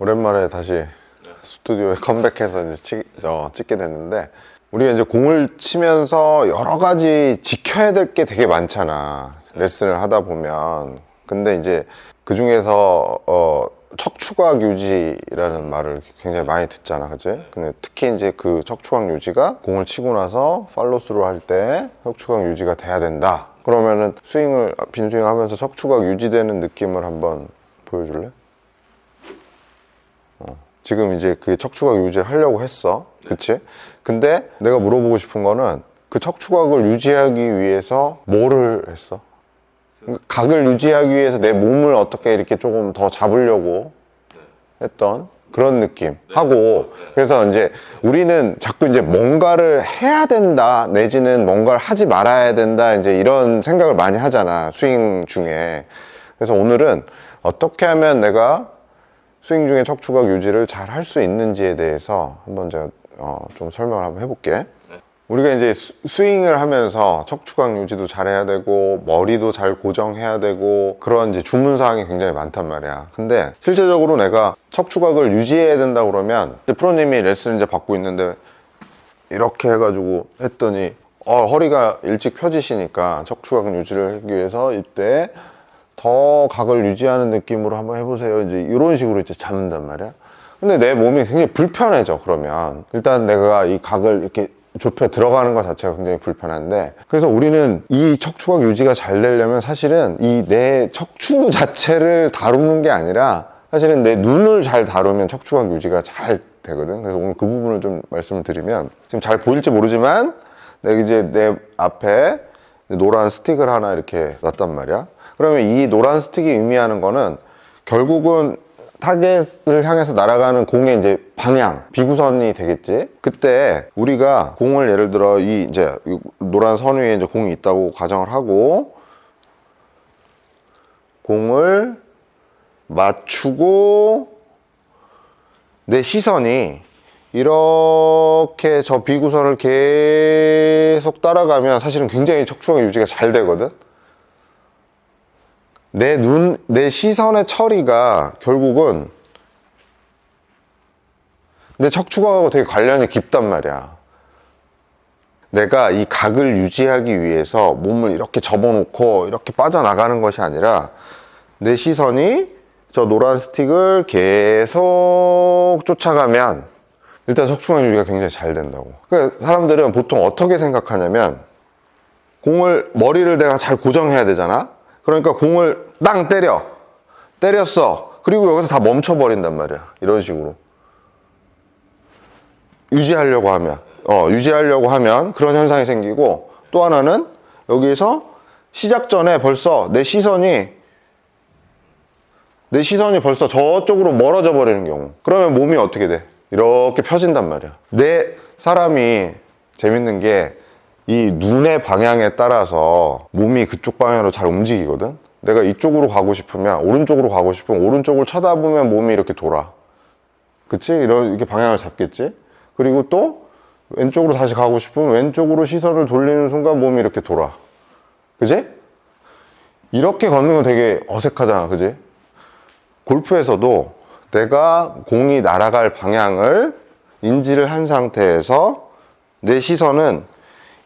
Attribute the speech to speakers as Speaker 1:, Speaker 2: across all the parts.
Speaker 1: 오랜만에 다시 스튜디오에 컴백해서 이제 찍, 저, 찍게 됐는데 우리가 이제 공을 치면서 여러 가지 지켜야 될 게 되게 많잖아 레슨을 하다 보면 근데 이제 그 중에서 어, 척추각 유지라는 말을 굉장히 많이 듣잖아 그치? 근데 특히 이제 그 척추각 유지가 공을 치고 나서 팔로스루 할때 척추각 유지가 돼야 된다 그러면은 스윙을 빈스윙 하면서 척추각 유지되는 느낌을 한번 보여줄래? 지금 이제 그 척추각 유지를 하려고 했어. 그치? 근데 내가 물어보고 싶은 거는 그 척추각을 유지하기 위해서 뭐를 했어? 그러니까 각을 유지하기 위해서 내 몸을 어떻게 이렇게 조금 더 잡으려고 했던 그런 느낌 하고 그래서 이제 우리는 자꾸 이제 뭔가를 해야 된다 내지는 뭔가를 하지 말아야 된다 이제 이런 생각을 많이 하잖아 스윙 중에 그래서 오늘은 어떻게 하면 내가 스윙 중에 척추각 유지를 잘 할 수 있는지에 대해서 한번 제가 어, 좀 설명을 한번 해볼게. 우리가 이제 스- 스윙을 하면서 척추각 유지도 잘해야 되고 머리도 잘 고정해야 되고 그런 이제 주문 사항이 굉장히 많단 말이야. 근데 실제적으로 내가 척추각을 유지해야 된다 그러면 프로님이 레슨 이제 받고 있는데 이렇게 해가지고 했더니 어, 허리가 일찍 펴지시니까 척추각 유지를 하기 위해서 이때 더 각을 유지하는 느낌으로 한번 해보세요. 이제 이런 식으로 이제 잡는단 말이야. 근데 내 몸이 굉장히 불편해져, 그러면. 일단 내가 이 각을 이렇게 좁혀 들어가는 것 자체가 굉장히 불편한데. 그래서 우리는 이 척추각 유지가 잘 되려면 사실은 이 내 척추 자체를 다루는 게 아니라 사실은 내 눈을 잘 다루면 척추각 유지가 잘 되거든. 그래서 오늘 그 부분을 좀 말씀을 드리면 지금 잘 보일지 모르지만 내가 이제 내 앞에 노란 스틱을 하나 이렇게 놨단 말이야. 그러면 이 노란 스틱이 의미하는 거는 결국은 타겟을 향해서 날아가는 공의 이제 방향, 비구선이 되겠지. 그때 우리가 공을 예를 들어 이 이제 이 노란 선 위에 이제 공이 있다고 가정을 하고 공을 맞추고 내 시선이 이렇게 저 비구선을 계속 따라가면 사실은 굉장히 척추각 유지가 잘 되거든. 내 눈, 내 시선의 처리가 결국은 내 척추각하고 되게 관련이 깊단 말이야. 내가 이 각을 유지하기 위해서 몸을 이렇게 접어놓고 이렇게 빠져나가는 것이 아니라 내 시선이 저 노란 스틱을 계속 쫓아가면 일단 척추각 유지가 굉장히 잘 된다고. 그러니까 사람들은 보통 어떻게 생각하냐면 공을 머리를 내가 잘 고정해야 되잖아. 그러니까 공을 땅 때려. 때렸어. 그리고 여기서 다 멈춰버린단 말이야. 이런 식으로. 유지하려고 하면. 어, 유지하려고 하면 그런 현상이 생기고 또 하나는 여기에서 시작 전에 벌써 내 시선이 내 시선이 벌써 저쪽으로 멀어져 버리는 경우. 그러면 몸이 어떻게 돼? 이렇게 펴진단 말이야. 내 사람이 재밌는 게 이 눈의 방향에 따라서 몸이 그쪽 방향으로 잘 움직이거든. 내가 이쪽으로 가고 싶으면 오른쪽으로 가고 싶으면 오른쪽을 쳐다보면 몸이 이렇게 돌아. 그치? 이렇게 방향을 잡겠지? 그리고 또 왼쪽으로 다시 가고 싶으면 왼쪽으로 시선을 돌리는 순간 몸이 이렇게 돌아. 그지? 이렇게 걷는 건 되게 어색하잖아. 그지? 골프에서도 내가 공이 날아갈 방향을 인지를 한 상태에서 내 시선은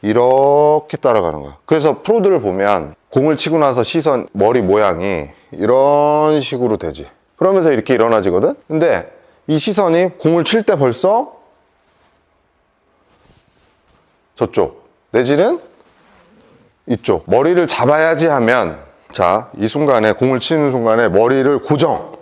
Speaker 1: 이렇게 따라가는 거야. 그래서 프로들을 보면 공을 치고 나서 시선, 머리 모양이 이런 식으로 되지. 그러면서 이렇게 일어나지거든? 근데 이 시선이 공을 칠 때 벌써 저쪽, 내지는 이쪽. 머리를 잡아야지 하면, 자, 이 순간에, 공을 치는 순간에 머리를 고정.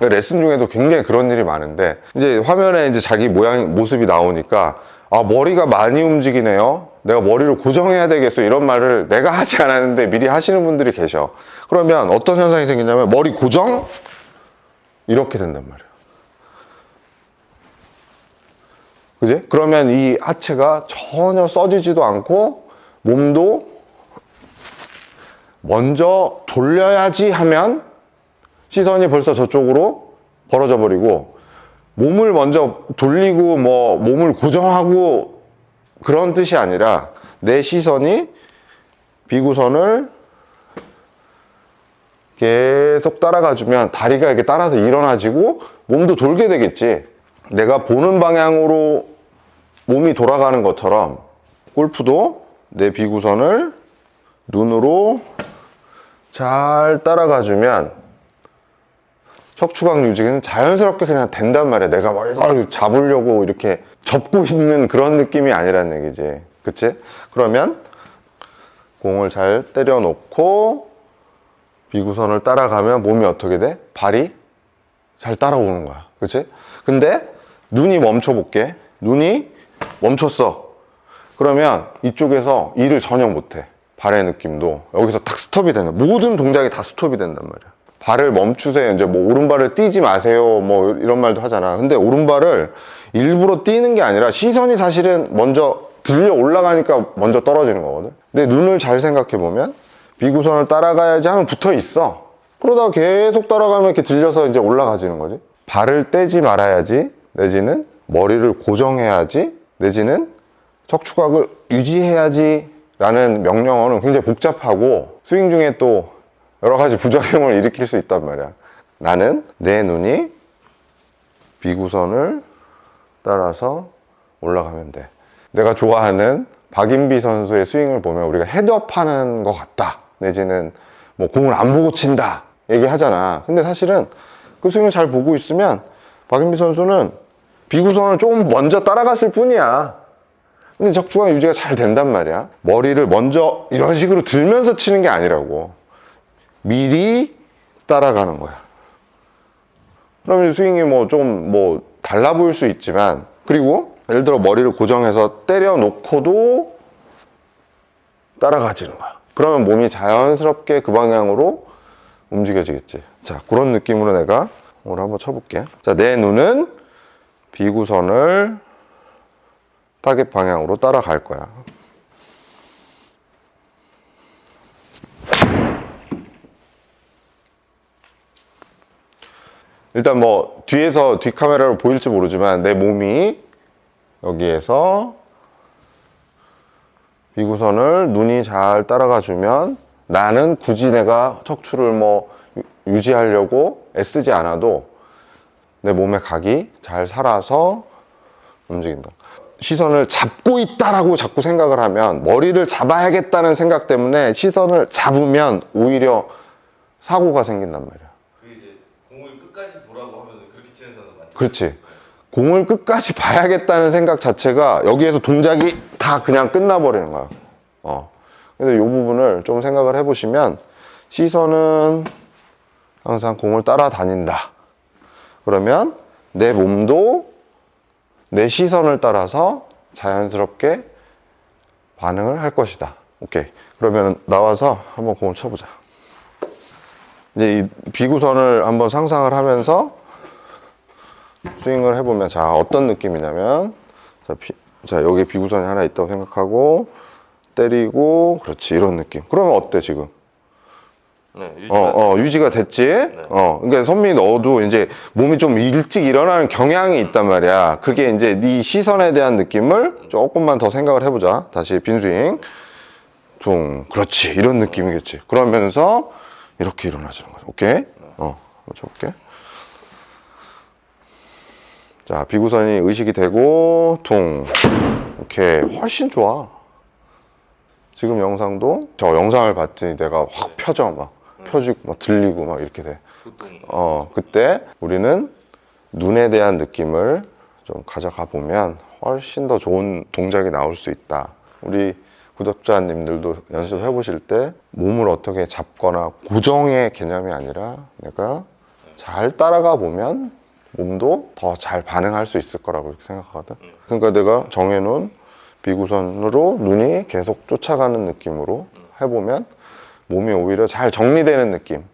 Speaker 1: 레슨 중에도 굉장히 그런 일이 많은데, 이제 화면에 이제 자기 모양, 모습이 나오니까, 아, 머리가 많이 움직이네요. 내가 머리를 고정해야 되겠어. 이런 말을 내가 하지 않았는데 미리 하시는 분들이 계셔. 그러면 어떤 현상이 생기냐면, 머리 고정? 이렇게 된단 말이야. 그지? 그러면 이 하체가 전혀 써지지도 않고 몸도 먼저 돌려야지 하면 시선이 벌써 저쪽으로 벌어져 버리고 몸을 먼저 돌리고 뭐 몸을 고정하고 그런 뜻이 아니라 내 시선이 비구선을 계속 따라가주면 다리가 이렇게 따라서 일어나지고 몸도 돌게 되겠지. 내가 보는 방향으로 몸이 돌아가는 것처럼 골프도 내 비구선을 눈으로 잘 따라가주면 척추각 유지는 자연스럽게 그냥 된단 말이야. 내가 막 이걸 잡으려고 이렇게 접고 있는 그런 느낌이 아니라는 얘기지. 그치? 그러면 공을 잘 때려 놓고 비구선을 따라가면 몸이 어떻게 돼? 발이 잘 따라오는 거야. 그치? 근데 눈이 멈춰 볼게. 눈이 멈췄어. 그러면 이쪽에서 일을 전혀 못해. 발의 느낌도 여기서 딱 스톱이 되는 모든 동작이 다 스톱이 된단 말이야. 발을 멈추세요. 이제 뭐 오른발을 띄지 마세요. 뭐 이런 말도 하잖아. 근데 오른발을 일부러 띄는 게 아니라 시선이 사실은 먼저 들려 올라가니까 먼저 떨어지는 거거든. 근데 눈을 잘 생각해 보면 비구선을 따라가야지 하면 붙어 있어. 그러다가 계속 따라가면 이렇게 들려서 이제 올라가지는 거지. 발을 떼지 말아야지. 내지는 머리를 고정해야지. 내지는 척추각을 유지해야지. 라는 명령어는 굉장히 복잡하고 스윙 중에 또 여러 가지 부작용을 일으킬 수 있단 말이야. 나는 내 눈이 비구선을 따라서 올라가면 돼. 내가 좋아하는 박인비 선수의 스윙을 보면 우리가 헤드업 하는 것 같다. 내지는 뭐 공을 안 보고 친다. 얘기하잖아. 근데 사실은 그 스윙을 잘 보고 있으면 박인비 선수는 비구선을 조금 먼저 따라갔을 뿐이야. 근데 적중한 유지가 잘 된단 말이야. 머리를 먼저 이런 식으로 들면서 치는 게 아니라고. 미리 따라가는 거야. 그러면 스윙이 뭐 좀뭐 달라 보일 수 있지만 그리고 예를 들어 머리를 고정해서 때려 놓고도 따라가지는 거야. 그러면 몸이 자연스럽게 그 방향으로 움직여지겠지. 자, 그런 느낌으로 내가 오늘 한번 쳐볼게. 자, 내 눈은 비구선을 타겟 방향으로 따라갈 거야. 일단 뭐 뒤에서 뒤 카메라로 보일지 모르지만 내 몸이 여기에서 비구선을 눈이 잘 따라가 주면 나는 굳이 내가 척추를 뭐 유- 유지하려고 애쓰지 않아도 내 몸의 각이 잘 살아서 움직인다. 시선을 잡고 있다라고 자꾸 생각을 하면 머리를 잡아야겠다는 생각 때문에 시선을 잡으면 오히려 사고가 생긴단 말이야.
Speaker 2: 그게 이제 공을 끝까지
Speaker 1: 그렇지. 공을 끝까지 봐야겠다는 생각 자체가 여기에서 동작이 다 그냥 끝나버리는 거야. 어. 근데 이 부분을 좀 생각을 해보시면 시선은 항상 공을 따라다닌다. 그러면 내 몸도 내 시선을 따라서 자연스럽게 반응을 할 것이다. 오케이. 그러면 나와서 한번 공을 쳐보자. 이제 이 비구선을 한번 상상을 하면서 스윙을 해보면 자 어떤 느낌이냐면 자, 비- 자 여기 비구선이 하나 있다고 생각하고 때리고 그렇지 이런 느낌. 그러면 어때 지금?
Speaker 2: 네, 유지가
Speaker 1: 어, 어, 유지가 됐지? 어 그러니까 선미 너도 이제 몸이 좀 일찍 일어나는 경향이 있단 말이야. 그게 이제 네 시선에 대한 느낌을 조금만 더 생각을 해보자. 다시 빈스윙. 둥 그렇지. 이런 느낌이겠지. 그러면서 이렇게 일어나주는 거야 오케이? 어 한번 쳐볼게 자, 비구선이 의식이 되고, 퉁. 오케이. 훨씬 좋아. 지금 영상도 저 영상을 봤더니 내가 확 펴져. 막 펴지고, 막 들리고, 막 이렇게 돼. 어, 그때 우리는 눈에 대한 느낌을 좀 가져가 보면 훨씬 더 좋은 동작이 나올 수 있다. 우리 구독자님들도 연습해 보실 때 몸을 어떻게 잡거나 고정의 개념이 아니라 내가 잘 따라가 보면 몸도 더 잘 반응할 수 있을 거라고 생각하거든. 그러니까 내가 정해놓은 비구선으로 눈이 계속 쫓아가는 느낌으로 해보면 몸이 오히려 잘 정리되는 느낌.